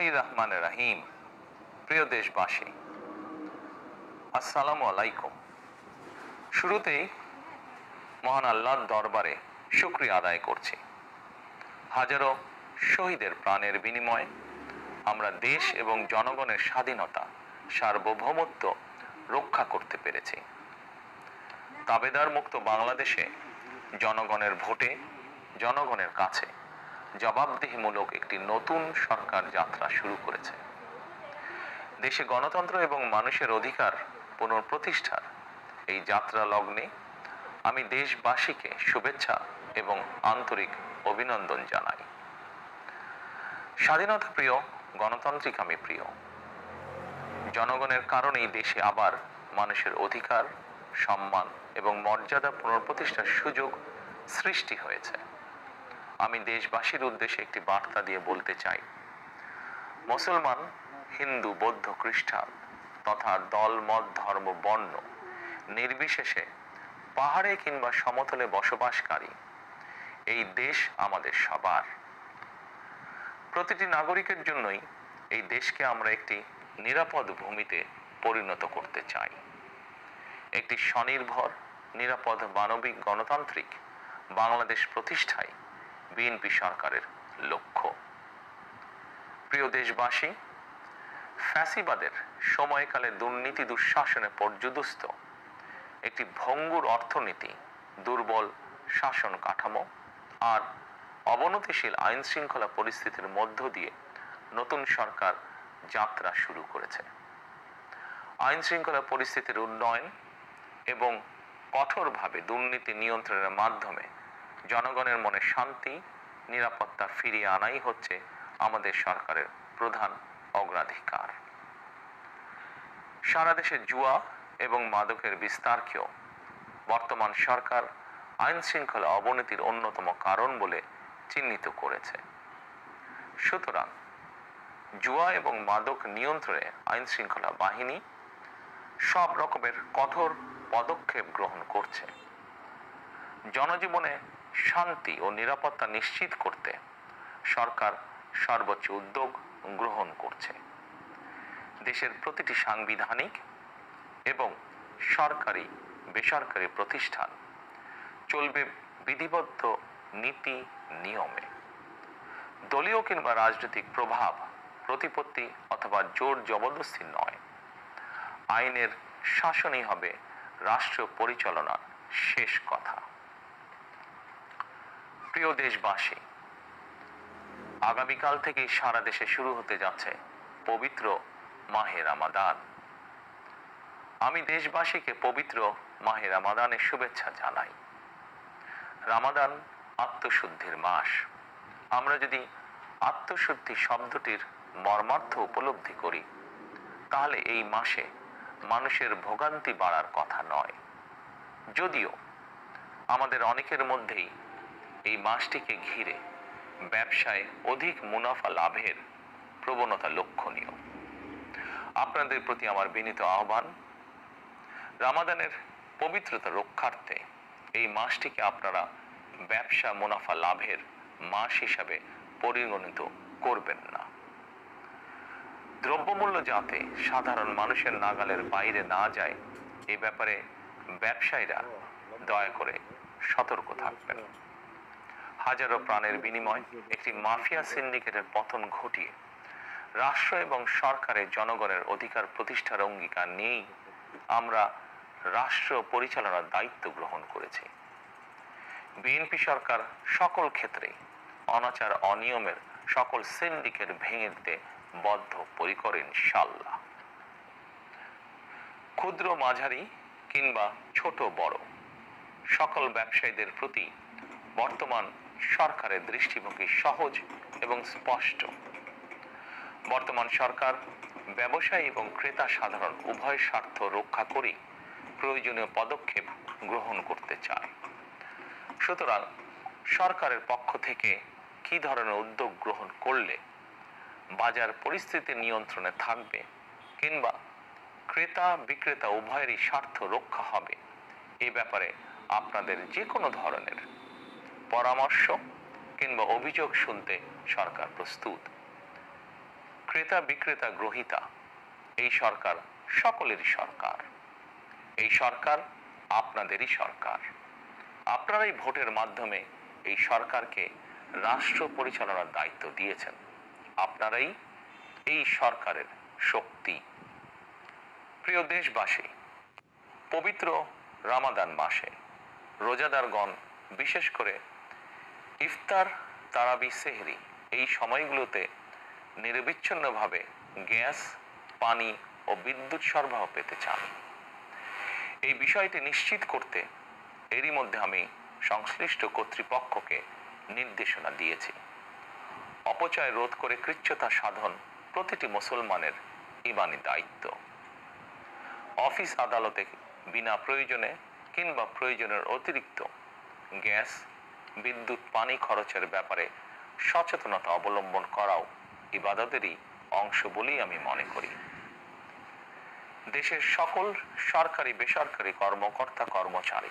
বিসমিল্লাহ রহমান রাহিম। প্রিয় দেশবাসী, আসসালামু আলাইকুম। শুরুতেই মহান আল্লাহর দরবারে শুক্রিয়া আদায় করছি। হাজারো শহীদের প্রাণের বিনিময়ে আমরা দেশ এবং জনগণের স্বাধীনতা, সার্বভৌমত্ব রক্ষা করতে পেরেছি। তাবেদার মুক্ত বাংলাদেশে জনগণের ভোটে, জনগণের কাছে জবাবদিহিমূলক একটি নতুন সরকার যাত্রা শুরু করেছে। দেশে গণতন্ত্র এবং মানুষের অধিকার পুনঃপ্রতিষ্ঠার এই যাত্রা লগ্নে আমি দেশবাসীকে শুভেচ্ছা এবং আন্তরিক অভিনন্দন জানাই। স্বাধীনতা প্রিয়, গণতান্ত্রিক আমি প্রিয়। জনগণের কারণেই দেশে আবার মানুষের অধিকার, সম্মান এবং মর্যাদা পুনঃপ্রতিষ্ঠার সুযোগ সৃষ্টি হয়েছে। আমি দেশবাসীর উদ্দেশ্যে একটি বার্তা দিয়ে বলতে চাই। মুসলমান, হিন্দু, বৌদ্ধ, খ্রিস্টান তথা দল, মত, ধর্ম, বর্ণ নির্বিশেষে পাহাড়ে কিংবা সমতলে বসবাসকারী এই দেশ আমাদের সবার। প্রতিটি নাগরিকের জন্যই এই দেশকে আমরা একটি নিরাপদ ভূমিতে পরিণত করতে চাই। একটি স্বনির্ভর, নিরাপদ মানবিক গণতান্ত্রিক বাংলাদেশ প্রতিষ্ঠায় বিএনপি সরকারের লক্ষ্য। প্রিয় দেশবাসী, ফ্যাসিবাদের সময়কালে দুর্নীতি দুঃশাসনে পর্যদস্ত একটি ভঙ্গুর অর্থনীতি দুর্বল শাসন কাঠামো আর অবনতিশীল আইন শৃঙ্খলা পরিস্থিতির মধ্য দিয়ে নতুন সরকার যাত্রা শুরু করেছে। আইন শৃঙ্খলা পরিস্থিতির উন্নয়ন এবং কঠোরভাবে দুর্নীতি নিয়ন্ত্রণের মাধ্যমে জনগণের মনে শান্তি, নিরাপত্তা ফিরিয়ে আনাই হচ্ছে আমাদের সরকারের প্রধান অগ্রাধিকার। সারা দেশে জুয়া এবং মাদকের বিস্তারকেও বর্তমান সরকার আইন শৃঙ্খলা অবনতির অন্যতম কারণ বলে চিহ্নিত করেছে। সুতরাং জুয়া এবং মাদক নিয়ন্ত্রণে আইন শৃঙ্খলা বাহিনী সব রকমের কঠোর পদক্ষেপ গ্রহণ করছে। জনজীবনে শান্তি ও নিরাপত্তা নিশ্চিত করতে সরকার সর্বোচ্চ উদ্যোগ গ্রহণ করছে। দেশের প্রতিটি সাংবিধানিক এবং সরকারি, বেসরকারি প্রতিষ্ঠান চলবে বিধিবদ্ধ নীতি নিয়মে। দলীয় কিংবা রাজনৈতিক প্রভাব, প্রতিপত্তি অথবা জোর জবরদস্তি নয়। আইনের শাসনই হবে রাষ্ট্র পরিচালনার শেষ কথা। প্রিয় দেশবাসী, আগামীকাল থেকেই সারা দেশে শুরু হতে যাচ্ছে পবিত্র মাহে রামাদান। আমি দেশবাসীকে পবিত্র মাহে রামাদানের শুভেচ্ছা জানাই। রামাদান আত্মশুদ্ধির মাস। আমরা যদি আত্মশুদ্ধি শব্দটির মর্মার্থ উপলব্ধি করি, তাহলে এই মাসে মানুষের ভোগান্তি বাড়ার কথা নয়। যদিও আমাদের অনেকের মধ্যেই এই মাসটিকে ঘিরে ব্যবসায় অধিক মুনাফা লাভের প্রবণতা লক্ষণীয়। আপনাদের প্রতি আমার বিনীত আহ্বান, রামাদানের পবিত্রতা রক্ষার্থে এই মাসটিকে আপনারা ব্যবসা মুনাফা লাভের মাস হিসাবে পরিগণিত করবেন না। দ্রব্যমূল্য যাতে সাধারণ মানুষের নাগালের বাইরে না যায়, এ ব্যাপারে ব্যবসায়ীরা দয়া করে সতর্ক থাকবেন। হাজারো প্রাণের বিনিময় একটি মাফিয়া সিন্ডিকেটের পতন ঘটিয়ে রাষ্ট্র এবং সরকারের জনগণের অধিকার প্রতিষ্ঠার অঙ্গীকার নিয়েই আমরা রাষ্ট্র পরিচালনার দায়িত্ব গ্রহণ করেছি। বিএনপি সরকার সকল ক্ষেত্রে অনাচার অনিয়মের সকল সিন্ডিকেট ভেঙে দিতে বদ্ধ পরিকর ইনশাল্লাহ ক্ষুদ্র মাঝারি কিংবা ছোট বড় সকল ব্যবসায়ীদের প্রতি বর্তমান সরকারের দৃষ্টিভঙ্গি সহজ এবং স্পষ্ট। বর্তমান সরকার ব্যবসায়ী এবং ক্রেতা সাধারণ উভয় স্বার্থ রক্ষা করেই প্রয়োজনীয় পদক্ষেপ গ্রহণ করতে চায়। সুতরাং সরকারের পক্ষ থেকে কি ধরনের উদ্যোগ গ্রহণ করলে বাজার পরিস্থিতি নিয়ন্ত্রণে থাকবে কিংবা ক্রেতা বিক্রেতা উভয়েরই স্বার্থ রক্ষা হবে, এ ব্যাপারে আপনাদের যে কোনো ধরনের পরামর্শ কিংবা অভিযোগ শুনতে সরকার প্রস্তুত। ক্রেতা বিক্রেতা গ্রহিতা, এই সরকার সকলেরই সরকার। এই সরকার আপনাদেরই সরকার। আপনারাই ভোটের মাধ্যমে এই সরকারকে রাষ্ট্র পরিচালনার দায়িত্ব দিয়েছেন। আপনারাই এই সরকারের শক্তি। প্রিয় দেশবাসী, পবিত্র রামাদান মাসে রোজাদারগণ বিশেষ করে ইফতার তারাবি সেহরি। এই সময়গুলোতে নিরবিচ্ছিন্নভাবে গ্যাস, পানি ও বিদ্যুৎ সরবরাহ পেতে চান। এই বিষয়টি নিশ্চিত করতে এরই মধ্যে আমি সংশ্লিষ্ট কর্তৃপক্ষকে নির্দেশনা দিয়েছি। অপচয় রোধ করে কৃচ্ছতা সাধন প্রতিটি মুসলমানের ইমানি দায়িত্ব। অফিস আদালতে বিনা প্রয়োজনে কিংবা প্রয়োজনের অতিরিক্ত গ্যাস বিদ্যুৎ পানি খরচের ব্যাপারে সচেতনতা অবলম্বন করাও ইবাদতেরই অংশ বলেই আমি মনে করি। দেশের সকল সরকারি বেসরকারি কর্মকর্তা কর্মচারী